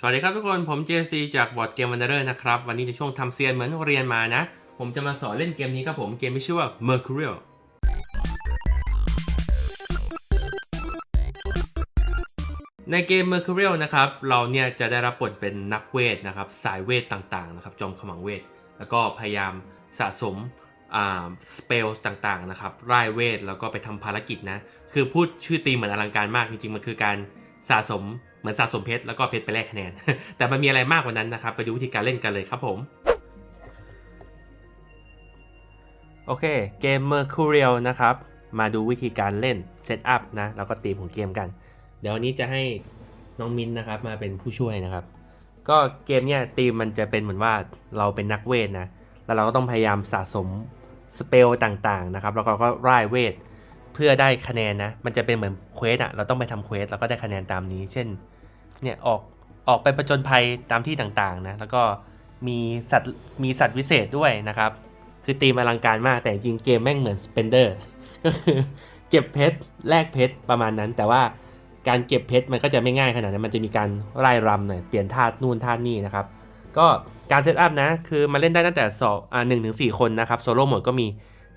สวัสดีครับทุกคน ผม JC จากบอร์ดเกมวันเดอร์นะครับ วันนี้ในช่วงทำเซียนเหมือนเรียนมานะ ผมจะมาสอนเล่นเกมนี้ครับผม เกมที่ชื่อว่า Mercurial ในเกม Mercurial นะครับ เราเนี่ยจะได้รับบทเป็นนักเวทนะครับ สายเวทต่างๆนะครับ จอมขมังเวท แล้วก็พยายามสะสมอ่าสเปลส์ต่างๆนะครับร่ายเวท แล้วก็ไปทำภารกิจนะ คือพูดชื่อตีมเหมือนอลังการมาก จริงๆ มันคือการสะสม เหมือนสะสมเพชรแล้วก็เพชรไปแลกคะแนน แต่มันมีอะไรมากกว่านั้นนะครับ ไปดูวิธีการเล่นกันเลยครับผม โอเค เกม Mercurial นะครับ มาดูวิธีการเล่นเซตอัพนะ แล้วก็ตีมของเกมกัน เดี๋ยววันนี้จะให้น้องมินนะครับมาเป็นผู้ช่วยนะครับ ก็เกมเนี่ยตีมมันจะเป็นเหมือนว่าเราเป็นนักเวทนะ แล้วเราก็ต้องพยายามสะสมสเปลต่างๆนะครับ แล้วก็ก็ร่ายเวท เพื่อได้คะแนนนะ มันจะเป็นเหมือนเควสอะเราต้องไปทำเควสแล้วก็ได้คะแนนตามนี้ เช่น เนี่ยออกออกไปประจนภัยตามที่ต่างๆนะ แล้วก็มีสัตว์มีสัตว์วิเศษด้วยนะครับ คือตีมอลังการมากแต่จริงเกมแม่งเหมือนสเปนเดอร์ก็คือเก็บเพชรแลกเพชรประมาณนั้น แต่ว่าการเก็บเพชรมันก็จะไม่ง่ายขนาดนั้น มันจะมีการไล่รำหน่อยเปลี่ยนธาตุนู่นธาตุนี่นะครับ ก็การเซตอัพนะ คือมาเล่นได้ตั้งแต่สองอ่าหนึ่งถึงสี่คนนะครับโซโล่โหมดก็มี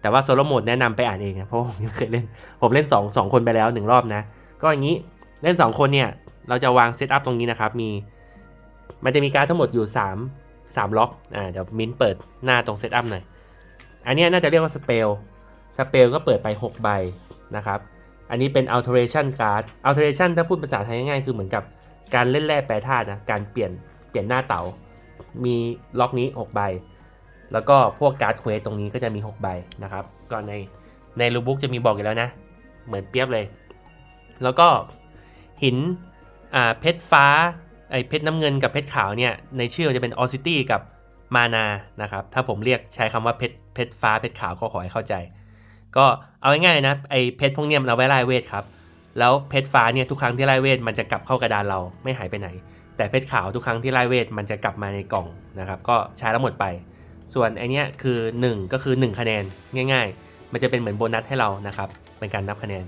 แต่ว่าโซโลโหมดแนะนำไปอ่านเองนะเพราะผมไม่เคยเล่นผมเล่น2 2คนไปแล้ว 1 รอบนะ ก็อย่างนี้เล่น 2 คนเนี่ย เราจะวางเซตอัพตรงนี้นะครับ มี มันจะมีการดทั้งหมดอยู่ 3 3ล็อกอ่าเดี๋ยวมิ้นเปิดหน้าตรงเซตอัพหน่อย อันนี้น่าจะเรียกว่าสเปลสเปลก็เปิดไป 6 ใบนะครับ อันนี้เป็น alteration card alteration ถ้าพูดภาษาไทยง่ายๆคือเหมือนกับการเล่นแร่แปรธาตุนะการเปลี่ยนเปลี่ยนหน้าเต๋ามีล็อกนี้ 6 ใบ แล้วก็พวกการ์ดเควสตรงนี้ก็จะมี 6 ใบนะครับ ก็ในในรูบุ๊กจะมีบอกอยู่แล้วนะ เหมือนเปรียบเลย แล้วก็หินอ่าเพชรฟ้าไอเพชรน้ำเงินกับเพชรขาวเนี่ย ในชื่อมันจะเป็นออซิตี้กับมานานะครับ ถ้าผมเรียกใช้คำว่าเพชรเพชรฟ้าเพชรขาวก็ขอให้เข้าใจ ก็เอาง่ายๆนะไอเพชรพวกเนี้ยเอาไว้ไล่เวทครับ แล้วเพชรฟ้าเนี่ยทุกครั้งที่ไล่เวทมันจะกลับเข้ากระดานเราไม่หายไปไหน แต่เพชรขาวทุกครั้งที่ไล่เวทมันจะกลับมาในกล่องนะครับ ก็ใช้แล้วหมดไป ส่วนไอเนี้ยคือ 1 ก็คือ 1 คะแนนง่าย ๆ มันจะเป็นเหมือนโบนัสให้เรานะครับเป็นการนับคะแนน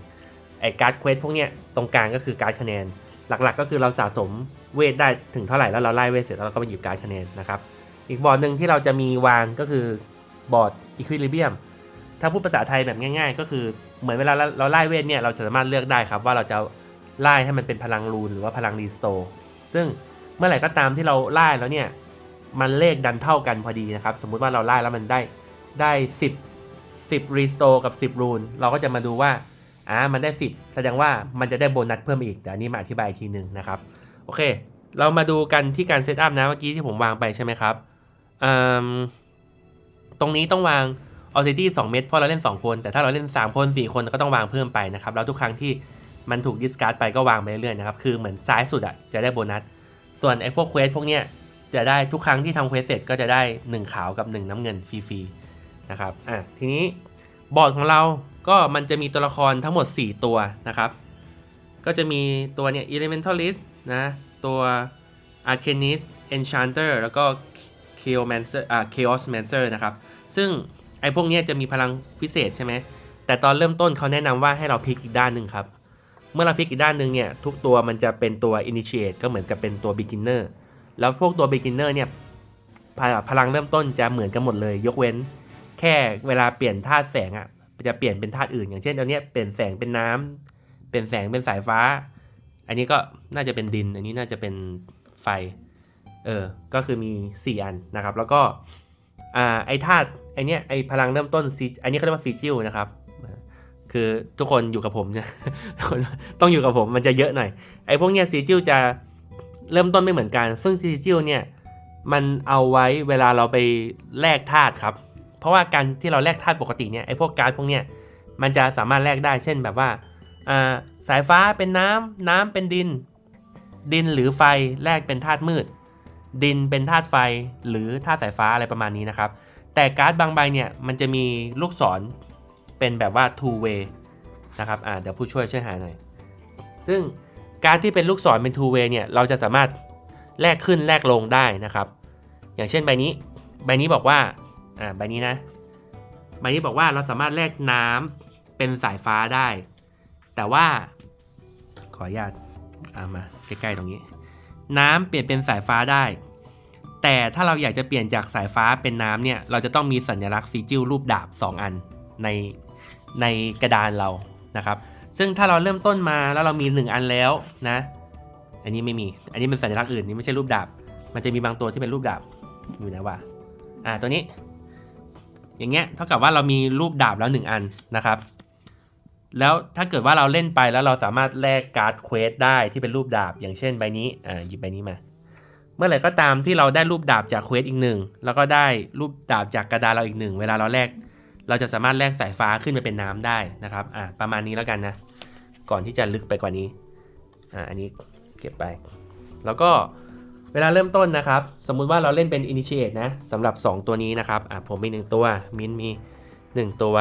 ไอการ์ดเควสพวกเนี้ยตรงกลางก็คือการ์ดคะแนน หลักๆ ก็คือเราสะสมเวทได้ถึงเท่าไหร่แล้วเราไล่เวทเสร็จแล้วเราก็ไปหยิบการ์ดคะแนนนะครับอีกบอร์ดหนึ่งที่เราจะมีวางก็คือบอร์ดอีควิลิเบียมถ้าพูดภาษาไทยแบบง่าย ๆ ก็คือเหมือนเวลาเราไล่เวทเนี่ยเราสามารถเลือกได้ครับว่าเราจะไล่ให้มันเป็นพลังรูนหรือว่าพลังรีสโตซึ่งเมื่อไหร่ก็ตามที่เราไล่แล้วเนี่ย มันเลขดันเท่ากันพอดีนะครับ สมมุติว่าเราไล่แล้วมันได้ได้ 10 10 restore กับ 10 rune เราก็จะมาดูว่าอ่ามันได้ 10 แสดงว่ามันจะได้โบนัสเพิ่มอีก แต่อันนี้มาอธิบายทีหนึ่งนะครับ โอเค เรามาดูกันที่การเซตอัพนะเมื่อกี้ที่ผมวางไปใช่ไหมครับอืมตรงนี้ต้องวาง a u t o r i t y 2เม็ดเพราะเราเล่น 2 คน แต่ถ้าเราเล่น 3 คน 4 คนก็ต้องวางเพิ่มไปนะครับ แล้วทุกครั้งที่มันถูกดิสการ์ดไปก็วางไปเรื่อยๆนะครับ คือเหมือนซ้ายสุดอะจะได้โบนัส ส่วนไอ้พวกเควสพวกเนี้ย จะได้ทุกครั้งที่ทำเควสเสร็จก็จะได้ 1 ขาวกับ 1 น้ำเงินฟรีๆนะครับอะทีนี้บอร์ดของเราก็มันจะมีตัวละครทั้งหมด 4 ตัวนะครับ ก็จะมีตัวเนี่ย Elementalist นะตัว Arcanist Enchanter แล้วก็ Chaomancer อ่า Chaosmancer นะครับ ซึ่งไอ้พวกนี้จะมีพลังพิเศษใช่ไหม แต่ตอนเริ่มต้นเขาแนะนำว่าให้เราพลิกอีกด้านหนึ่งครับ เมื่อเราพลิกอีกด้านหนึ่งเนี่ย ทุกตัวมันจะเป็นตัว Initiate ก็เหมือนกับเป็นตัว Beginner แล้วพวกตัว beginner เนี่ยพลังเริ่มต้นจะเหมือนกันหมดเลย ยกเว้น แค่เวลาเปลี่ยนธาตุแสงอะ่ะจะเปลี่ยนเป็นธาตุอื่น อย่างเช่นตอนนี้ยเปลี่ยนแสงเป็นน้ำเปลี่ยนแสงเป็นสายฟ้า อันนี้ก็น่าจะเป็นดิน อันนี้น่าจะเป็นไฟ เออ ก็คือมี 4 อันนะครับ แล้วก็ อ่า ไอธาตุ ไอเนี้ย ไอพลังเริ่มต้นซีอันนี้เขาเรียกว่าซีจิลนะครับ คือทุกคนอยู่กับผมเนี่ย ต้องอยู่กับผม มันจะเยอะหน่อย ไอพวกเนี้ยซีจิลจะ เริ่มต้นไม่เหมือนกัน ซึ่งซีจิลเนี่ยมันเอาไว้เวลาเราไปแลกธาตุครับ เพราะว่าการที่เราแลกธาตุปกติเนี่ยไอ้พวกการ์ดพวกเนี้ยมันจะสามารถแลกได้เช่นแบบว่าสายฟ้าเป็นน้ำน้ำเป็นดิน ดินหรือไฟแลกเป็นธาตุมืด ดินเป็นธาตุไฟหรือธาตุสายฟ้าอะไรประมาณนี้นะครับ แต่การ์ดบางใบเนี่ยมันจะมีลูกศรเป็นแบบว่า two way นะครับอ่าเดี๋ยวผู้ช่วยช่วยหาหน่อย ซึ่ง การที่เป็นลูกศรเป็น two way เนี่ยเราจะสามารถแลกขึ้นแลกลงได้นะครับ อย่างเช่นใบนี้ ใบนี้บอกว่าอ่าใบนี้นะใบนี้บอกว่าเราสามารถแลกน้ำเป็นสายฟ้าได้ แต่ว่าขออนุญาตอามาใกล้ๆตรงนี้ น้ำเปลี่ยนเป็นสายฟ้าได้ แต่ถ้าเราอยากจะเปลี่ยนจากสายฟ้าเป็นน้ำเนี่ยเราจะต้องมีสัญลักษณ์ซีจิลรูปดาบ 2 อันในในกระดานเรานะครับ ซึ่งถ้าเราเริ่มต้นมาแล้วเรามี 1 อันแล้วนะ อันนี้ไม่มี อันนี้เป็นสัญลักษณ์อื่นนี่ไม่ใช่รูปดาบ มันจะมีบางตัวที่เป็นรูปดาบอยู่นะว่าอ่าตัวนี้ อย่างเงี้ยเท่ากับว่าเรามีรูปดาบแล้ว 1 อันนะครับ แล้วถ้าเกิดว่าเราเล่นไปแล้วเราสามารถแลกการ์ดเควสได้ที่เป็นรูปดาบ อย่างเช่นใบนี้อ่าหยิบใบนี้มา เมื่อไหร่ก็ตามที่เราได้รูปดาบจากเควสอีกหนึ่งแล้วก็ได้รูปดาบจากกระดานเราอีกหนึ่งเวลาเราแลกเราจะสามารถแลกสายฟ้าขึ้นไปเป็นน้ำได้นะครับ อ่า ประมาณนี้แล้วกันนะ ก่อนที่จะลึกไปกว่านี้อ่าอันนี้เก็บไป แล้วก็เวลาเริ่มต้นนะครับ สมมุติว่าเราเล่นเป็น Initiate นะสำหรับ 2 ตัวนี้นะครับอ่าผมมี 1 ตัว มินมี 1 ตัว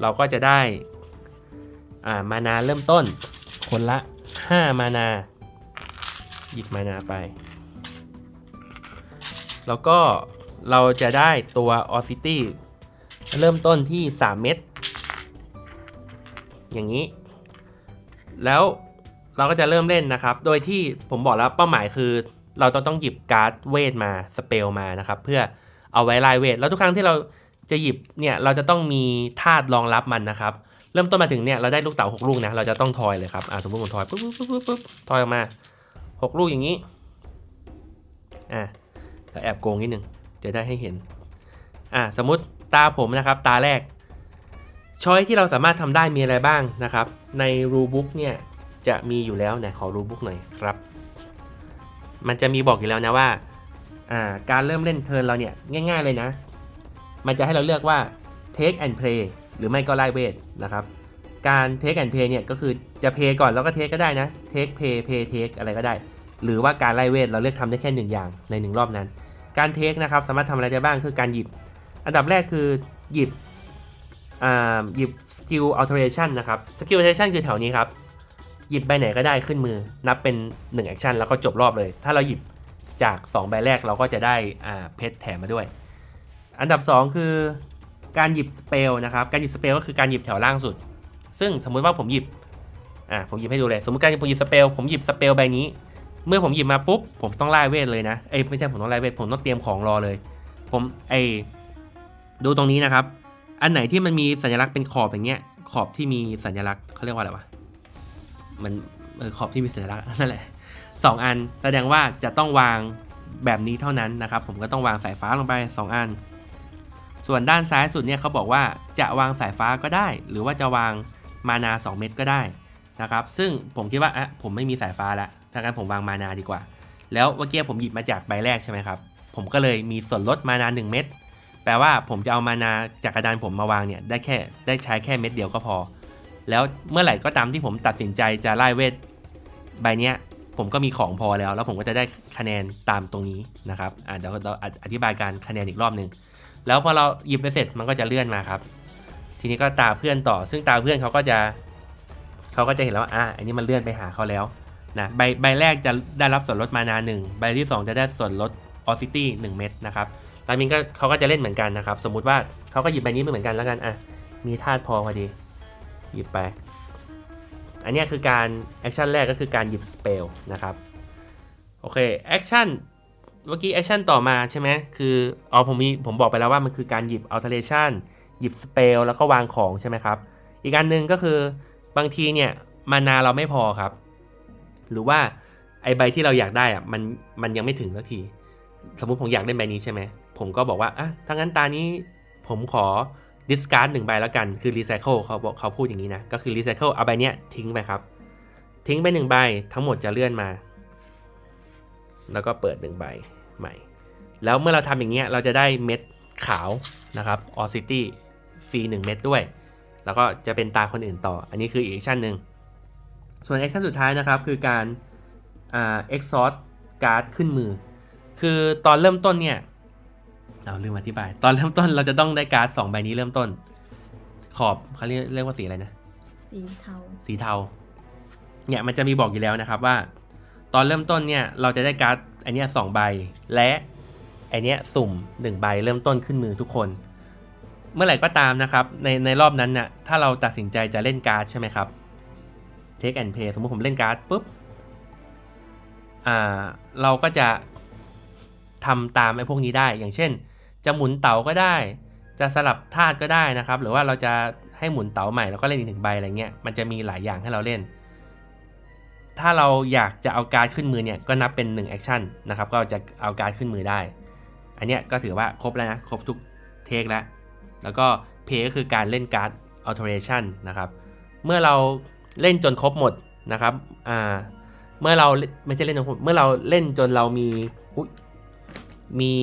เราก็จะได้อ่ามานาเริ่มต้น คนละ 5 มานา หยิบมานาไป แล้วก็เราจะได้ตัว o f f i t y เริ่มต้นที่ 3 เม็ดอย่างนี้ แล้วเราก็จะเริ่มเล่นนะครับ โดยที่ผมบอกแล้วเป้าหมายคือเราต้องต้องหยิบการ์ดเวทมาสเปลมานะครับ เพื่อเอาไว้ไล่เวท แล้วทุกครั้งที่เราจะหยิบเนี่ยเราจะต้องมีธาตุรองรับมันนะครับ เริ่มต้นมาถึงเนี่ยเราได้ลูกเต๋าหกลูกนะเราจะต้องทอยเลยครับอ่าสมมติผมทอยปุ๊บปุ๊บปุ๊บปุ๊บทอยออกมาหกลูกอย่างนี้อ่าแต่แอบโกงนิดนึงจะได้ให้เห็นอ่าสมมติตาผมนะครับ ตาแรก ช้อยที่เราสามารถทำได้มีอะไรบ้างนะครับ ในรูบุ๊กเนี่ยจะมีอยู่แล้วไหนขอรูบุ๊กหน่อยครับ มันจะมีบอกอยู่แล้วนะว่าการเริ่มเล่นเทิร์นเราเนี่ยง่ายๆเลยนะ มันจะให้เราเลือกว่า take and play หรือไม่ก็ไล่เวทนะครับ การ take and play เนี่ยก็คือจะ play ก่อนแล้วก็ take ก็ได้นะ take play play take อะไรก็ได้ หรือว่าการไล่เวทเราเลือกทำได้แค่หนึ่งอย่างในหนึ่งรอบนั้น การ take นะครับสามารถทำอะไรได้บ้างคือการหยิบ อันดับแรกคือหยิบ หยิบ skill alteration นะครับ skill alteration คือแถวนี้ครับ หยิบใบไหนก็ได้ขึ้นมือ นับเป็น1 action แล้วก็จบรอบเลย ถ้าเราหยิบจาก 2 ใบแรกเราก็จะได้เพชรแถมมาด้วย อันดับ 2 คือการหยิบสเปลนะครับ การหยิบสเปลก็คือการหยิบแถวล่างสุด ซึ่งสมมุติว่าผมหยิบอ่าผมหยิบให้ดูเลย สมมติการผมหยิบสเปลผมหยิบสเปลใบนี้ เมื่อผมหยิบมาปุ๊บ ผมต้องไล่เวทเลยนะ เอ้ยไม่ใช่ผมต้องไล่เวท ผมต้องเตรียมของรอเลย ผมไอดูตรงนี้นะครับ อันไหนที่มันมีสัญลักษณ์เป็นขอบอย่างเงี้ย ขอบที่มีสัญลักษณ์เขาเรียกว่าอะไรวะ มันเออขอบที่มีสัญลักษณ์นั่นแหละสองอันแสดงว่าจะต้องวางแบบนี้เท่านั้นนะครับ ผมก็ต้องวางสายฟ้าลงไป 2 อัน ส่วนด้านซ้ายสุดเนี่ยเขาบอกว่าจะวางสายฟ้าก็ได้ หรือว่าจะวางมานา 2 เม็ดก็ได้นะครับ ซึ่งผมคิดว่าอะผมไม่มีสายฟ้าแล้วถ้างั้นผมวางมานาดีกว่า แล้วเมื่อกี้ผมหยิบมาจากใบแรกใช่ไหมครับ ผมก็เลยมีส่วนลดมานา 1 เม็ด แปลว่าผมจะเอามานาจากกระดานผมมาวางเนี่ยได้แค่ได้ใช้แค่เม็ดเดียวก็พอ แล้วเมื่อไหร่ก็ตามที่ผมตัดสินใจจะไล่เวทใบเนี้ยผมก็มีของพอแล้ว แล้วผมก็จะได้คะแนนตามตรงนี้นะครับอ่าเดี๋ยวเราอธิบายการคะแนนอีกรอบหนึ่งแล้วพอเราหยิบไปเสร็จมันก็จะเลื่อนมาครับ ทีนี้ก็ตาเพื่อนต่อ ซึ่งตาเพื่อนเขาก็จะเขาก็จะเห็นแล้วว่าอ่าอันนี้มันเลื่อนไปหาเขาแล้วนะใบใบแรกจะได้รับส่วนลดมานาหนึ่งใบที่สองจะได้ส่วนลดออซิตี้หนึ่งเม็ดนะครับ ลามินก็เขาก็จะเล่นเหมือนกันนะครับ สมมุติว่าเขาก็หยิบใบนี้มาเหมือนกันแล้วกันอะมีธาตุพอพอดี หยิบไป อันนี้คือการแอคชั่นแรกก็คือการหยิบสเปลนะครับโอเคแอคชั่นเมื่อกี้แอคชั่นต่อมาใช่ไหมคืออ๋อผมมีผมบอกไปแล้วว่ามันคือการหยิบ alteration หยิบสเปลแล้วก็วางของใช่ไหมครับ อีกอันหนึ่งก็คือบางทีเนี่ยมานาเราไม่พอครับ หรือว่าไอใบที่เราอยากได้อะมันมันยังไม่ถึงสักที สมมุติผมอยากได้ใบนี้ใช่ไหม ผมก็บอกว่าอะถ้างั้นตานี้ผมขอ discard หนึ่งใบแล้วกัน คือ recycle เขาบอกเขาพูดอย่างนี้นะ ก็คือ recycle เอาใบเนี้ยทิ้งไปครับ ทิ้งไปหนึ่งใบทั้งหมดจะเลื่อนมา แล้วก็เปิดหนึ่งใบใหม่ แล้วเมื่อเราทำอย่างเงี้ยเราจะได้เม็ดขาวนะครับ o c i t y ฟรี1เม็ดด้วย แล้วก็จะเป็นตาคนอื่นต่อ อันนี้คืออีกแอคชั่นหนึ่ง ส่วนแอคชั่นสุดท้ายนะครับ คือการอ่า exhaust card ขึ้นมือ คือตอนเริ่มต้นเนี่ย เราลืมอธิบาย ตอนเริ่มต้นเราจะต้องได้การ์ดสองใบนี้เริ่มต้น ขอบเขาเรียกเรียกว่าสีอะไรนะ สีเทา สีเทา เนี่ยมันจะมีบอกอยู่แล้วนะครับว่า ตอนเริ่มต้นเนี่ยเราจะได้การ์ดอันเนี้ยสองใบและอันเนี้ยสุ่มหนึ่งใบเริ่มต้นขึ้นมือทุกคน เมื่อไหร่ก็ตามนะครับ ในในรอบนั้นน่ะถ้าเราตัดสินใจจะเล่นการ์ดใช่ไหมครับ take and play สมมติผมเล่นการ์ดปุ๊บอ่าเราก็จะทำตามไอ้พวกนี้ได้อย่างเช่น จะหมุนเต๋าก็ได้ จะสลับธาตุก็ได้นะครับ หรือว่าเราจะให้หมุนเต๋าใหม่แล้วก็เล่นอีกหนึ่งใบอะไรเงี้ย มันจะมีหลายอย่างให้เราเล่น ถ้าเราอยากจะเอาการ์ดขึ้นมือเนี่ย ก็นับเป็น1แอคชั่นนะครับ ก็จะเอาการ์ดขึ้นมือได้ อันเนี้ยก็ถือว่าครบแล้วนะ ครบทุกเทคแล้ว แล้วก็เพย์ก็คือการเล่นการ์ด alteration นะครับ เมื่อเราเล่นจนครบหมดนะครับ อ่า เมื่อเราไม่ใช่เล่นจนครบเมื่อเราเล่นจนเรามีอุ๊ย มี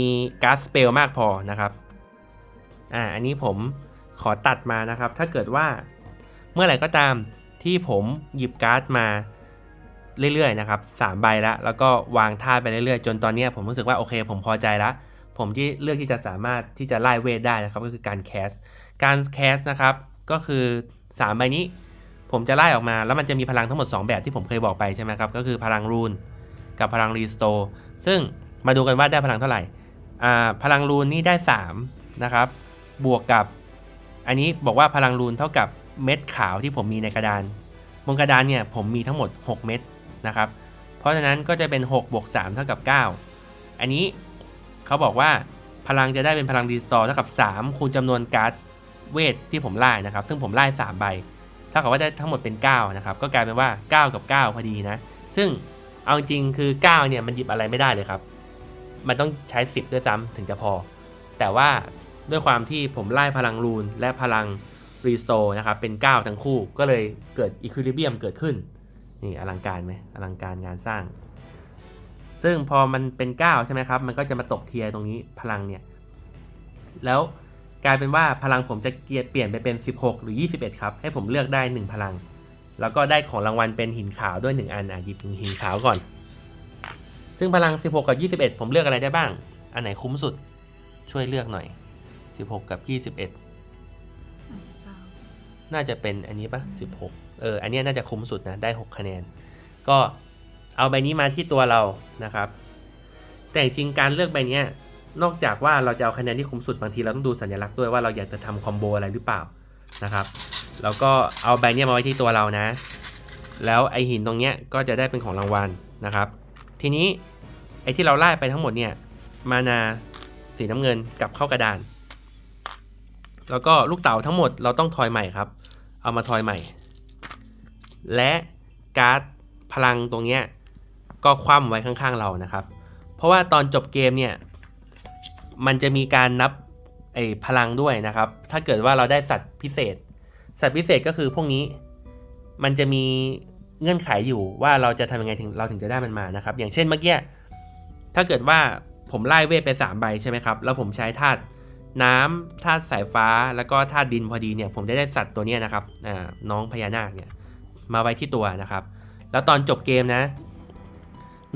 การ์ดสเปลมากพอนะครับ อ่า อันนี้ผมขอตัดมานะครับ ถ้าเกิดว่าเมื่อไหร่ก็ตามที่ผมหยิบการ์ดมาเรื่อยๆนะครับสามใบแล้วแล้วก็วางท่าไปเรื่อยๆ จนตอนนี้ผมรู้สึกว่าโอเค ผมพอใจแล้วผมที่เลือกที่จะสามารถที่จะไล่เวทได้นะครับ ก็คือการแคส การแคสนะครับ ก็คือ3ใบนี้ ผมจะไล่ออกมา แล้วมันจะมีพลังทั้งหมด 2 แบบที่ผมเคยบอกไปใช่ไหมครับ ก็คือพลังรูนกับพลังรีสโตซึ่ง มาดูกันว่าได้พลังเท่าไหร่อ่าพลังรูนนี่ได้3นะครับบวกกับ อันนี้บอกว่าพลังรูนเท่ากับเม็ดขาวที่ผมมีในกระดาน บนกระดานเนี่ยผมมีทั้งหมด 6 เม็ดนะครับ เพราะฉะนั้นก็จะเป็น6บวก3เท่ากับ 9 อันนี้เขาบอกว่าพลังจะได้เป็นพลังรีสโตร์เท่ากับ 3 คูณจำนวนการ์ดเวทที่ผมไล่นะครับ ซึ่งผมไล่3ใบเท่ากับว่าได้ทั้งหมดเป็น 9 นะครับ ก็กลายเป็นว่า 9 กับ 9 พอดีนะ ซึ่งเอาจริงคือ 9 เนี่ยมันหยิบอะไรไม่ได้เลยครับ มันต้องใช้ 10 ด้วยซ้ำถึงจะพอ แต่ว่าด้วยความที่ผมไล่พลังรูนและพลังรีสโตร์นะครับ เป็น 9 ทั้งคู่ก็เลยเกิดอีควิลิเบียมเกิดขึ้น นี่อลังการไหมอลังการงานสร้าง ซึ่งพอมันเป็น 9 ใช่ไหมครับ มันก็จะมาตกเทียร์ตรงนี้พลังเนี่ย แล้วกลายเป็นว่าพลังผมจะเกียร์เปลี่ยนไปเป็น 16 หรือ 21 ครับ ให้ผมเลือกได้ 1 พลัง แล้วก็ได้ของรางวัลเป็นหินขาวด้วย 1 อันอะหยิบหินขาวก่อน ซึ่งพลัง 16 กับ 21 ผมเลือกอะไรได้บ้าง อันไหนคุ้มสุด ช่วยเลือกหน่อย 16 กับ 21 น่าจะเป็นอันนี้ปะ16 เออ อันเนี้ยน่าจะคุ้มสุดนะ ได้ 6 คะแนน ก็เอาใบนี้มาที่ตัวเรานะครับ แต่จริงๆการเลือกใบเนี้ยนอกจากว่าเราจะเอาคะแนนที่คุ้มสุดบางทีเราต้องดูสัญลักษณ์ด้วยว่าเราอยากจะทำคอมโบอะไรหรือเปล่านะครับ แล้วก็เอาใบเนี้ยมาไว้ที่ตัวเรานะ แล้วไอหินตรงเนี้ยก็จะได้เป็นของรางวัลนะครับ ทีนี้ไอที่เราไล่ไปทั้งหมดเนี่ยมานาสีน้ำเงินกลับเข้ากระดาน แล้วก็ลูกเต๋าทั้งหมดเราต้องทอยใหม่ครับ เอามาทอยใหม่ และการ์ดพลังตรงเนี้ยก็คว่ำไว้ข้างๆเรานะครับ เพราะว่าตอนจบเกมเนี่ยมันจะมีการนับไอ้พลังด้วยนะครับ ถ้าเกิดว่าเราได้สัตว์พิเศษ สัตว์พิเศษก็คือพวกนี้ มันจะมี เงื่อนไขอยู่ว่าเราจะทำยังไงถึงเราถึงจะได้มันมานะครับ อย่างเช่นเมื่อกี้ถ้าเกิดว่าผมไล่เวทไป 3 ใบใช่ไหมครับ แล้วผมใช้ธาตุน้ำธาตุสายฟ้าแล้วก็ธาตุดินพอดีเนี่ยผมจะได้สัตว์ตัวนี้นะครับน้องพญานาคเนี่ยมาไว้ที่ตัวนะครับ แล้วตอนจบเกมนะ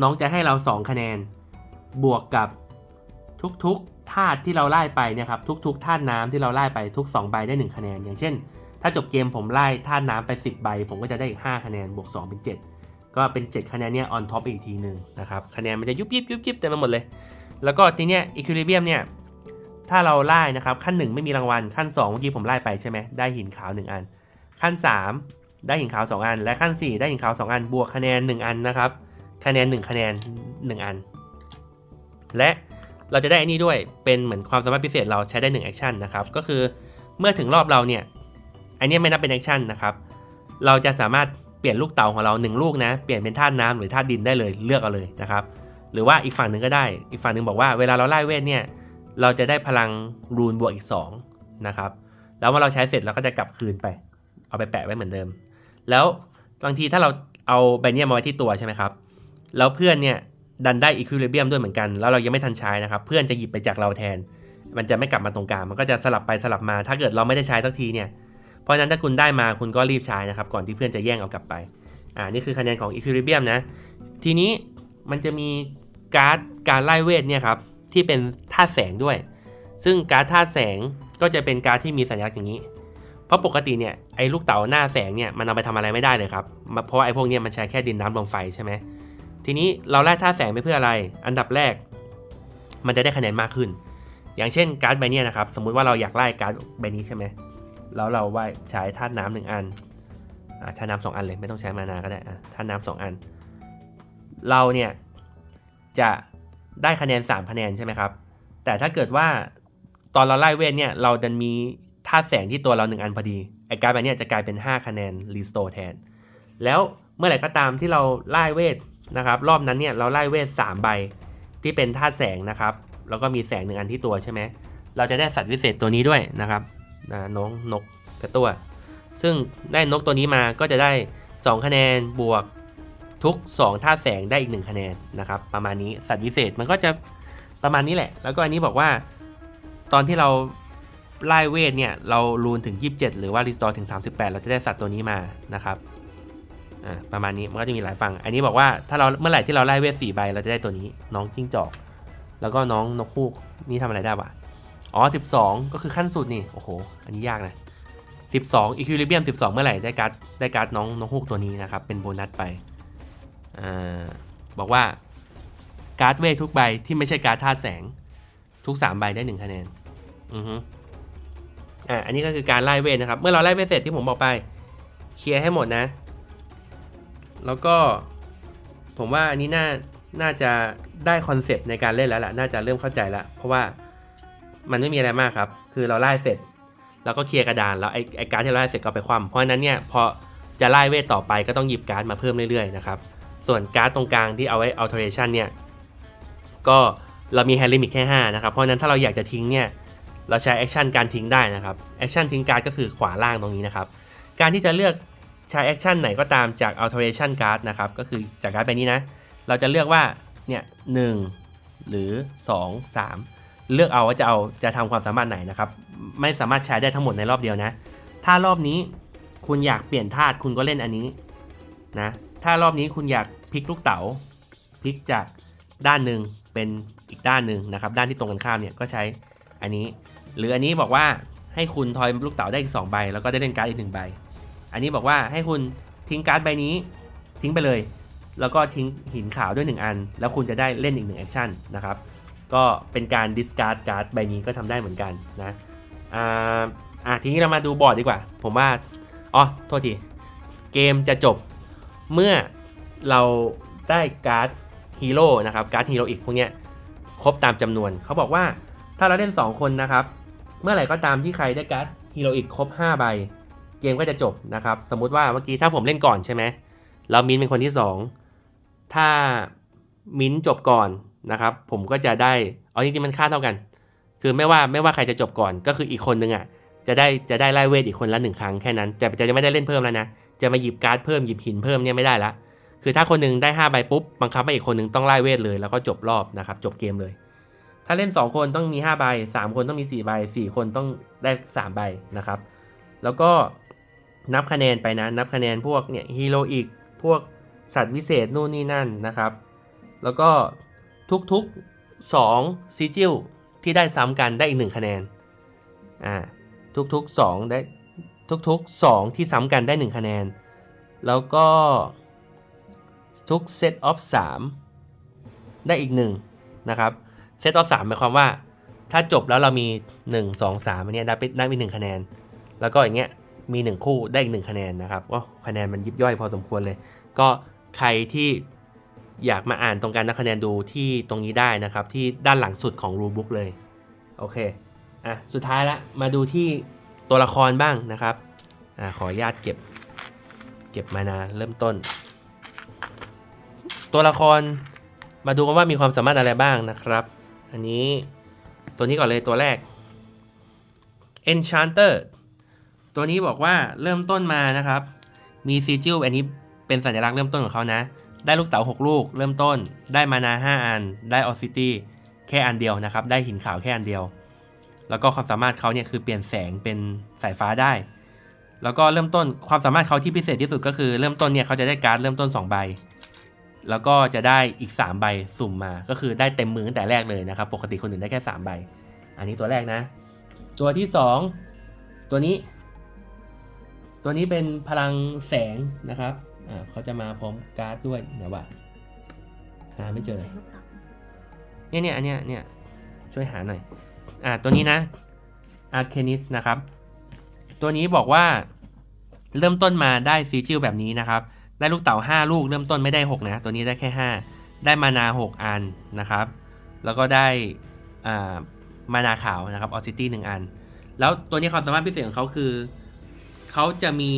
น้องจะให้เรา 2 คะแนน บวกกับทุกๆธาตุที่เราไล่ไปเนี่ยครับทุกๆธาตุน้ำที่เราไล่ไปทุก 2 ใบได้ 1 คะแนน อย่างเช่น ถ้าจบเกมผมไล่ธาน้ำไป 10 ใบ ผมก็จะได้อีก 5 คะแนนบวก 2 เป็น 7 ก็เป็น 7 คะแนนเนี่ย on top อีกทีหนึ่งนะครับคะแนนมันจะยุบยิบยุบยิบเต็มไปหมดเลย แล้วก็ทีเนี้ย equilibrium เนี่ยถ้าเราไล่นะครับขั้น 1 ไม่มีรางวัลขั้น2เมื่อกี้ผมไล่ไปใช่ไหมได้หินขาว 1 อัน ขั้น 3 ได้หินขาว 2 อัน และขั้น 4 ได้หินขาว 2 อัน บวกคะแนน 1 อันนะครับคะแนน 1 คะแนน 1 อัน และเราจะได้อันนี้ด้วยเป็นเหมือนความสามารถพิเศษเราใช้ได้1แอคชั่นนะครับก็คือเมื่อถึงรอบเราเนี่ย อันนี้ไม่นับเป็นแอคชั่นนะครับ เราจะสามารถเปลี่ยนลูกเต๋าของเรา1ลูกนะ เปลี่ยนเป็นธาตุน้ำหรือธาตุดินได้เลยเลือกเอาเลยนะครับ หรือว่าอีกฝั่งหนึ่งก็ได้ อีกฝั่งหนึ่งบอกว่าเวลาเราไล่เวทเนี่ยเราจะได้พลังรูนบวกอีก2นะครับแล้วเมื่อเราใช้เสร็จเราก็จะกลับคืนไป เอาไปแปะไว้เหมือนเดิม แล้วบางทีถ้าเราเอาใบเนี้ยมาไว้ที่ตัวใช่ไหมครับแล้วเพื่อนเนี่ยดันได้อีควิลิเบียมด้วยเหมือนกัน แล้วเรายังไม่ทันใช้นะครับ เพื่อนจะหยิบไปจากเราแทน มันจะไม่กลับมาตรงกลาง มันก็จะสลับไปสลับมา ถ้าเกิดเราไม่ได้ใช้สักทีเนี่ย ราะฉะนั้นถ้าคุณได้มาคุณก็รีบใช้นะครับ ก่อนที่เพื่อนจะแย่งเอากลับไป อ่า นี่คือคะแนนของอีควิลิเบียมนะ ทีนี้มันจะมีการ์ดการไล่เวทเนี่ยครับ ที่เป็นธาตุแสงด้วย ซึ่งการ์ดธาตุแสงก็จะเป็นการ์ดที่มีสัญลักษณ์อย่างนี้ เพราะปกติเนี่ยไอ้ลูกเต๋าหน้าแสงเนี่ยมันเอาไปทำอะไรไม่ได้เลยครับ เพราะไอ้พวกเนี้ยมันใช้แค่ดินน้ำลมไฟใช่ไหม ทีนี้เราแลกธาตุแสงไปเพื่ออะไร อันดับแรก มันจะได้คะแนนมากขึ้น อย่างเช่นการ์ดใบนี้นะครับ สมมุติว่าเราอยากไล่การ์ดใบนี้ใช่ไหม แล้วเราว่าใช้ธาตุน้ำหนึ่งอันอาธาตุน้ำสองอันเลยไม่ต้องใช้มานาก็ได้อะธาตุน้ำสองอัน เราเนี่ยจะได้คะแนน 3 คะแนนใช่ไหมครับ แต่ถ้าเกิดว่าตอนเราไล่เวทเนี่ยเราดันมีธาตุแสงที่ตัวเราหนึ่งอันพอดีไอ้การ์ดใบเนี้ยจะกลายเป็น 5 คะแนนรีสโตแทน แล้วเมื่อไหร่ก็ตามที่เราไล่เวทนะครับ รอบนั้นเนี่ยเราไล่เวท3ใบที่เป็นธาตุแสงนะครับ แล้วก็มีแสงหนึ่งอันที่ตัวใช่ไหมเราจะได้สัตว์วิเศษตัวนี้ด้วยนะครับ นะน้องนกกระตัว ซึ่งได้นกตัวนี้มาก็จะได้ 2 คะแนนบวกทุก2ธาแสงได้อีก 1 คะแนนนะครับ ประมาณนี้สัตว์วิเศษมันก็จะประมาณนี้แหละ แล้วก็อันนี้บอกว่า ตอนที่เราไล่เวทเนี่ย เรารูนถึง 27 หรือว่ารีสตอร์ถึง 38 เราจะได้สัตว์ตัวนี้มานะครับอ่าประมาณนี้มันก็จะมีหลายฝั่ง อันนี้บอกว่าถ้าเราเมื่อไหร่ที่เราไล่เวท4ใบเราจะได้ตัวนี้ น้องจิ้งจอก แล้วก็น้องนกฮูกนี่ทำอะไรได้วะ อ๋อ 12 ก็คือขั้นสุดนี่ โอ้โห อันนี้ยากนะ 12 Equilibrium 12 เมื่อไหร่ ได้การ์ดได้การ์ดน้องนกฮูกตัวนี้นะครับ เป็นโบนัสไปอบอกว่าการ์ดเวททุกใบที่ไม่ใช่การ์ดธาตุแสง ทุก 3 ใบได้ 1 คะแนน อือฮึอ่าอันนี้ก็คือการไล่เวทนะครับ เมื่อเราไล่เวทเสร็จที่ผมบอกไป เคลียร์ให้หมดนะ แล้วก็ผมว่าอันนี้น่าน่าจะได้คอนเซปต์ในการเล่นแล้วแหละน่าจะเริ่มเข้าใจแล้วเพราะว่า มันไม่มีอะไรมากครับ คือเราไล่เสร็จ แล้วก็เคลียร์กระดานแล้วไอ้ไอ้การ์ดที่เราไล่เสร็จก็ไปคว่ำเพราะฉะนั้นเนี่ยพอจะไล่เวทต่อไปก็ต้องหยิบการ์ดมาเพิ่มเรื่อยๆนะครับ ส่วนการ์ดตรงกลางที่เอาไว้ alteration เนี่ย ก็เรามี hand limit แค่5นะครับ เพราะฉะนั้นถ้าเราอยากจะทิ้งเนี่ย เราใช้แอคชั่นการทิ้งได้นะครับ แอคชั่นทิ้งการ์ดก็คือขวาล่างตรงนี้นะครับ การที่จะเลือกใช้แอคชั่นไหนก็ตามจาก alteration card นะครับ ก็คือจากการ์ดใบนี้นะ เราจะเลือกว่าเนี่ยหนึ่งหรือ 2 3 เลือกเอาว่าจะเอาจะทำความสามารถไหนนะครับ ไม่สามารถใช้ได้ทั้งหมดในรอบเดียวนะ ถ้ารอบนี้คุณอยากเปลี่ยนธาตุคุณก็เล่นอันนี้นะ ถ้ารอบนี้คุณอยากพลิกลูกเต๋าพลิกจากด้านหนึ่งเป็นอีกด้านหนึ่งนะครับ ด้านที่ตรงกันข้ามเนี่ยก็ใช้อันนี้ หรืออันนี้บอกว่าให้คุณทอยลูกเต๋าได้อีก2ใบแล้วก็ได้เล่นการ์ดอีกหนึ่งใบ อันนี้บอกว่าให้คุณทิ้งการ์ดใบนี้ทิ้งไปเลย แล้วก็ทิ้งหินขาวด้วย 1 อัน แล้วคุณจะได้เล่นอีกหนึ่งแอคชั่นนะครับ ก็เป็นการ discard การ์ดใบนี้ก็ทำได้เหมือนกันนะอ่าอะทีนี้เรามาดูบอร์ดดีกว่า ผมว่าอ๋อโทษทีเกมจะจบเมื่อเราได้การ์ดฮีโร่นะครับการ์ดฮีโร่อีกพวกเนี้ยครบตามจำนวนเขาบอกว่าถ้าเราเล่น 2 คนนะครับ เมื่อไหร่ก็ตามที่ใครได้การ์ดฮีโร่อีกครบ 5 ใบ เกมก็จะจบนะครับ สมมุติว่าเมื่อกี้ถ้าผมเล่นก่อนใช่ไหมแล้วมินเป็นคนที่ 2 ถ้ามิ้นจบก่อน นะครับ ผมก็จะได้เอาจริงๆมันค่าเท่ากัน คือไม่ว่าไม่ว่าใครจะจบก่อนก็คืออีกคนนึงอะจะได้จะได้ไล่เวทอีกคนละหนึ่งครั้งแค่นั้นแต่จะจะไม่ได้เล่นเพิ่มแล้วนะจะมาหยิบการ์ดเพิ่มหยิบหินเพิ่มเนี่ยไม่ได้ละคือถ้าคนหนึงได้5ใบปุ๊บบังคับให้อีกคนหนึงต้องไล่เวทเลยแล้วก็จบรอบนะครับจบเกมเลย ถ้าเล่น 2 คนต้องมี5ใบ3 คนต้องมี4ใบ4 คนต้องได้3ใบนะครับ แล้วก็นับคะแนนไปนะนับคะแนนพวกเนี่ยฮีโร่อีกพวกสัตว์วิเศษนู่นนี่นั่นนะครับ แล้วก็ ทุกๆ2ซีจิลที่ได้ซ้ำกันได้อีก1คะแนนอ่าทุกๆ2ได้ทุกๆ 2 ที่ซ้ำกันได้ 1 คะแนน แล้วก็ทุกเซตออฟ3ได้อีก 1 นะครับเซตออฟ3หมายความว่า ถ้าจบแล้วเรามี 1 2 3อันนี้ได้ไปได้ไป1คะแนน แล้วก็อย่างเงี้ยมี 1 คู่ได้อีก 1 คะแนนนะครับว่าคะแนนมันยิบย่อยพอสมควรเลย ก็ใครที่ อยากมาอ่านตรงการนับคะแนนดูที่ตรงนี้ได้นะครับ ที่ด้านหลังสุดของรูบุ๊กเลย โอเคอะสุดท้ายละมาดูที่ตัวละครบ้างนะครับอ่าขออนุญาตเก็บ เก็บมานาเริ่มต้น ตัวละครมาดูกันว่ามีความสามารถอะไรบ้างนะครับ อันนี้ตัวนี้ก่อนเลยตัวแรก Enchanter ตัวนี้บอกว่าเริ่มต้นมานะครับ มีซีจิลอันนี้เป็นสัญลักษณ์เริ่มต้นของเขานะ ได้ลูกเต๋า6 ลูก เริ่มต้น ได้มานา 5 อัน ได้ออซิตี้แค่อันเดียวนะครับ ได้หินขาวแค่อันเดียว แล้วก็ความสามารถเขาเนี่ยคือเปลี่ยนแสงเป็นสายฟ้าได้ แล้วก็เริ่มต้นความสามารถเขาที่พิเศษที่สุดก็คือเริ่มต้นเนี่ยเขาจะได้การ์ดเริ่มต้น 2 ใบ แล้วก็จะได้อีก 3 ใบสุ่มมา ก็คือได้เต็มมือตั้งแต่แรกเลยนะครับ ปกติคนอื่นได้แค่ 3 ใบ อันนี้ตัวแรกนะ ตัวที่ 2 ตัวนี้ ตัวนี้เป็นพลังแสงนะครับ อ่าเขาจะมาพร้อมการ์ดด้วยเดี๋ยวว่าหาไม่เจอเนี่ยเนี่ยอันเนี้ยเนี่ยช่วยหาหน่อยอ่าตัวนี้นะ Arcanist นะครับ ตัวนี้บอกว่าเริ่มต้นมาได้ซีจิลแบบนี้นะครับ ได้ลูกเต๋า5 ลูกเริ่มต้นไม่ได้ 6 นะ ตัวนี้ได้แค่ 5 ได้มานา 6 อันนะครับ แล้วก็ได้อ่ามานาขาวนะครับออซิตี้หนึ่งอัน แล้วตัวนี้ความสามารถพิเศษของเขาคือ เขาจะมี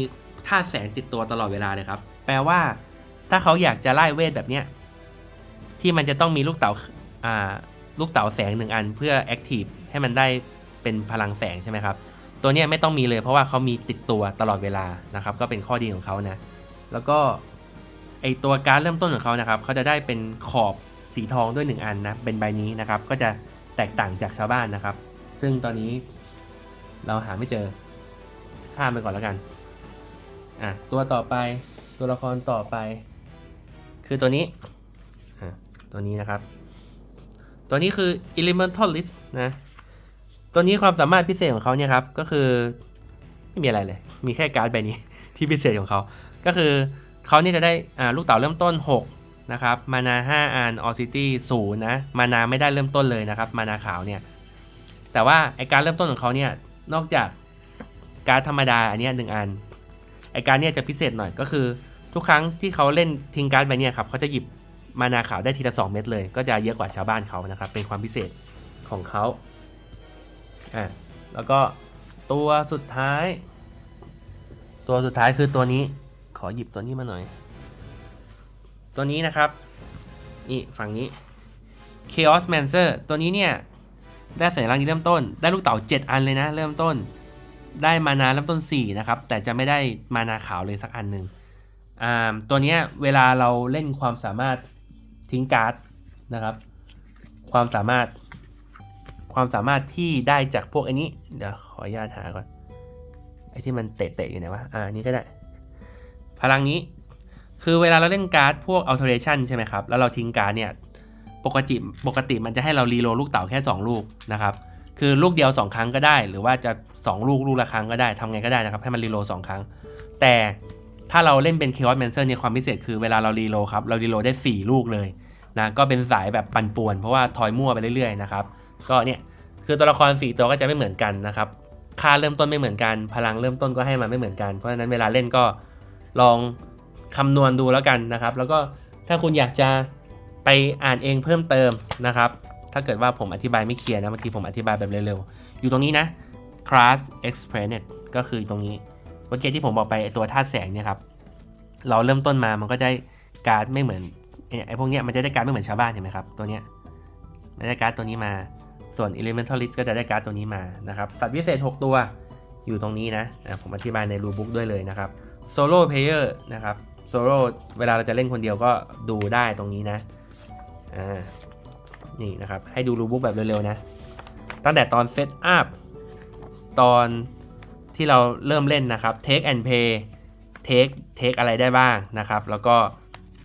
ธาแสงติดตัวตลอดเวลาเลยครับ แปลว่า ถ้าเขาอยากจะไล่เวทแบบเนี้ยที่มันจะต้องมีลูกเต๋าอ่าลูกเต๋าแสงหนึ่งอันเพื่อแอคทีฟให้มันได้เป็นพลังแสงใช่ไหมครับ ตัวเนี้ยไม่ต้องมีเลยเพราะว่าเขามีติดตัวตลอดเวลานะครับ ก็เป็นข้อดีของเขานะ แล้วก็ไอตัวการเริ่มต้นของเขานะครับเขาจะได้เป็นขอบสีทองด้วย 1 อันนะเป็นใบนี้นะครับ ก็จะแตกต่างจากชาวบ้านนะครับ ซึ่งตอนนี้เราหาไม่เจอข้ามไปก่อนแล้วกันอะตัวต่อไป ตัวละครต่อไป คือตัวนี้ตัวนี้นะครับ ตัวนี้คือ Elementalist นะ ตัวนี้ความสามารถพิเศษของเขาเนี่ยครับ ก็คือไม่มีอะไรเลย มีแค่การ์ดใบนี้ที่พิเศษของเขา ก็คือเขาเนี่ยจะได้ลูกเต๋าเริ่มต้น 6 นะครับ มานา 5อันออซิตี้ศูนย์นะ มานาไม่ได้เริ่มต้นเลยนะครับ มานาขาวเนี่ย แต่ว่าไอการเริ่มต้นของเขาเนี่ย นอกจากการดธรรมดาอันนี้หนึ่งอัน ไอการเนี่ยจะพิเศษหน่อยก็คือ ทุกครั้งที่เขาเล่นทิ้งการ์ดใบเนี้ครับเขาจะหยิบมานาขาวได้ทีละ 2 เม็ดเลย ก็จะเยอะกว่าชาวบ้านเขานะครับ เป็นความพิเศษของเขาอะแล้วก็ตัวสุดท้าย ตัวสุดท้ายคือตัวนี้ขอหยิบตัวนี้มาหน่อย ตัวนี้นะครับ นี่ฝั่งนี้ Chaos Mancer ตัวนี้เนี่ย ได้สัญลักษณ์นี้เริ่มต้น ได้ลูกเต๋า 7 อันเลยนะ เริ่มต้น ได้มานาเริ่มต้น 4 นะครับ แต่จะไม่ได้มานาขาวเลยสักอันหนึ่ง อ่าตัวนี้เวลาเราเล่นความสามารถทิ้งการ์ดนะครับ ความสามารถ ความสามารถที่ได้จากพวกไอ้นี้ เดี๋ยวขออนุญาตหาก่อนไอ้ที่มันเตะๆอยู่ไหนวะอ่านี้ก็ได้ พลังนี้คือเวลาเราเล่นการ์ดพวก alteration ใช่ไหมครับ แล้วเราทิ้งการ์ดเนี่ย ปกติปกติมันจะให้เรารีโลลูกเต๋าแค่ 2 ลูกนะครับ คือลูกเดียว 2 ครั้งก็ได้ หรือว่าจะ 2 ลูกลูกละครั้งก็ได้ทำไงก็ได้นะครับ ให้มันรีโหลด2ครั้ง แต่ ถ้าเราเล่นเป็น Chaos Mancer เนี่ยความพิเศษคือเวลาเรารีโลครับ เรารีโลได้ 4 ลูกเลยนะก็เป็นสายแบบปั่นป่วน เพราะว่าทอยมั่วไปเรื่อยๆนะครับก็เนี่ยคือตัวละคร 4 ตัวก็จะไม่เหมือนกันนะครับค่าเริ่มต้นไม่เหมือนกัน พลังเริ่มต้นก็ให้มาไม่เหมือนกัน เพราะฉะนั้นเวลาเล่นก็ลองคำนวณดูแล้วกันนะครับ แล้วก็ถ้าคุณอยากจะไปอ่านเองเพิ่มเติมนะครับ ถ้าเกิดว่าผมอธิบายไม่เคลียร์นะบางทีผมอธิบายแบบเร็วๆ อยู่ตรงนี้นะ class explained ก็คือตรงนี้ มื่อกี้ที่ผมบอกไปไอตัวธาตุแสงเนี่ยครับเราเริ่มต้นมามันก็ได้การ์ดไม่เหมือนไอ้พวกเนี้ยมันจะได้การ์ดไม่เหมือนชาวบ้านเห็นไหมครับตัวเนี้ยมันได้การ์ดตัวนี้มาส่วน Elementalist ก็จะได้การ์ดตัวนี้มานะครับสัตว์พิเศษ 6 ตัวอยู่ตรงนี้นะนะผมอธิบายในรูบุ๊กด้วยเลยนะครับ Solo Player นะครับ Solo เวลาเราจะเล่นคนเดียวก็ดูได้ตรงนี้นะอ่านี่นะครับให้ดูรูบุ๊กแบบเร็วๆนะตั้งแต่ตอนเซตอัพตอน ที่เราเริ่มเล่นนะครับ Take and Pay Take Take อะไรได้บ้างนะครับ แล้วก็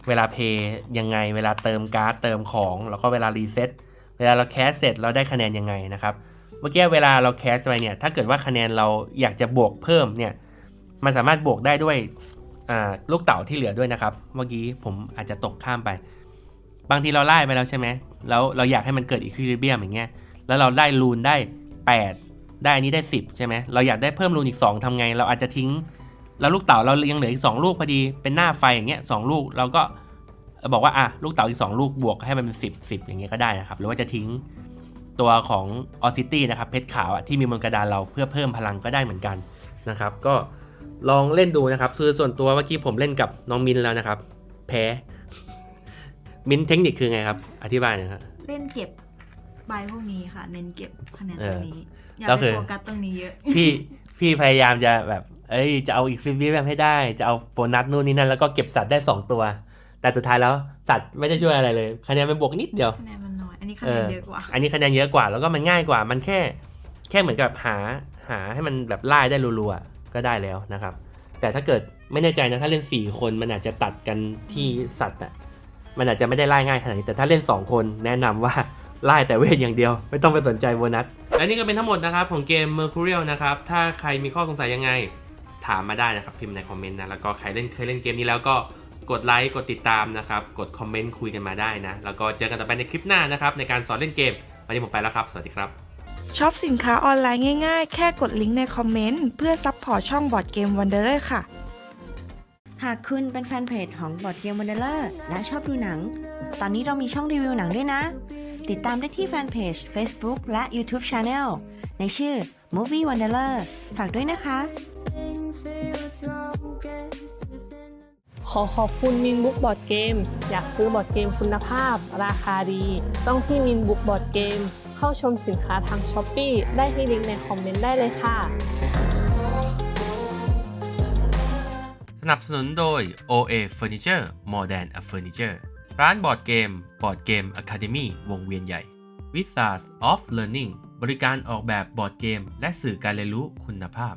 เวลา Pay ยังไง เวลาเติมการ์ดเติมของ แล้วก็เวลารีเซ็ตเวลาเราแคสเสร็จเราได้คะแนนยังไงนะครับ เมื่อกี้เวลาเราแคสไปเนี่ย ถ้าเกิดว่าคะแนนเราอยากจะบวกเพิ่มเนี่ย มันสามารถบวกได้ด้วยลูกเต๋าที่เหลือด้วยนะครับ เมื่อกี้ผมอาจจะตกข้ามไป บางทีเราไล่ไปแล้วใช่ไหมแล้วเราอยากให้มันเกิดอีควิลิเบียมอย่างเงี้ย แล้วเราได้รูนได้ 8 ได้อันนี้ได้ 10 ใช่ไหมเราอยากได้เพิ่มรูนอีก 2ทำไง เราอาจจะทิ้ง แล้วลูกเต๋าเรายังเหลืออีก 2 ลูกพอดีเป็นหน้าไฟอย่างเงี้ยสองลูกเราก็บอกว่าอะลูกเต๋าอีก 2 ลูกบวกให้มันเป็น10 10 อย่างเงี้ยก็ได้นะครับ หรือว่าจะทิ้งตัวของออซิตี้นะครับเพชรขาวอะที่มีบนกระดานเราเพื่อเพิ่มพลังก็ได้เหมือนกันนะครับ ก็ลองเล่นดูนะครับคือส่วนตัวเมื่อกี้ผมเล่นกับน้องมินแล้วนะครับ แพ้มินเทคนิคคือไงครับ อธิบายหน่อยครับเล่นเก็บใบพวกนี้ค่ะ เน้นเก็บคะแนนเอตรองนี้ อย่าก็ไปคือ โฟกัสตรงนี้เยอะ พี่พี่พยายามจะแบบ เอ้ยจะเอาอีกคลิปนี้แบบให้ได้ จะเอาโบนัสนู่นนี่นั่นแล้วก็เก็บสัตว์ได้2ตัว แต่สุดท้ายแล้วสัตว์ไม่ได้ช่วยอะไรเลยคะแนนมันบวกนิดเดียว คะแนนมันน้อย อันนี้คะแนนเยอะกว่า อันนี้คะแนนเยอะกว่าแล้วก็มันง่ายกว่ามันแค่ แค่เหมือนกับหาหาให้มันแบบไล่ได้รัวๆก็ได้แล้วนะครับ แต่ถ้าเกิดไม่แน่ใจนะถ้าเล่น 4 คนมันอาจจะตัดกันที่สัตว์อะมันอาจจะไม่ได้ไล่ง่ายขนาดนี้แต่ถ้าเล่น 2 คนแนะนำว่า ไล่แต่เวทอย่างเดียว ไม่ต้องไปสนใจโบนัส และนี่ก็เป็นทั้งหมดนะครับของเกม Mercurial นะครับ ถ้าใครมีข้อสงสัยยังไง ถามมาได้นะครับ พิมพ์ในคอมเมนต์นะ แล้วก็ใครเล่นเคยเล่นเกมนี้แล้วก็กดไลค์ กดติดตามนะครับ กดคอมเมนต์คุยกันมาได้นะ แล้วก็เจอกันต่อไปในคลิปหน้านะครับในการสอนเล่นเกม วันนี้ผมไปแล้วครับ สวัสดีครับ ช็อปสินค้าออนไลน์ง่ายๆ แค่กดลิงก์ในคอมเมนต์เพื่อซัพพอร์ตช่องบอร์ดเกมวันเดอร์ค่ะ หากคุณเป็นแฟนเพจของบอดเกม Wanderer และชอบดูหนัง ตอนนี้เรามีช่องรีวิวหนังด้วยนะ ติดตามได้ที่แฟนเพจ Facebook และ YouTube Channel ในชื่อ Movie Wanderer ฝากด้วยนะคะ ขอขอบคุณมินบุ๊กบอร์ดเกมอยากซื้อบอร์ดเกมคุณภาพ ราคาดี ต้องที่มินบุ๊กบอร์ดเกมเข้าชมสินค้าทางช้อปปีได้ที่ลิงก์ในคอมเมนต์ได้เลยค่ะ สนับสนุนโดย OA Furniture More Than a Furniture ร้านบอร์ดเกมบอร์ดเกม Academy วงเวียนใหญ่ w i z a r s of Learning บริการออกแบบบอร์ดเกม และสื่อการเรียนรู้คุณภาพ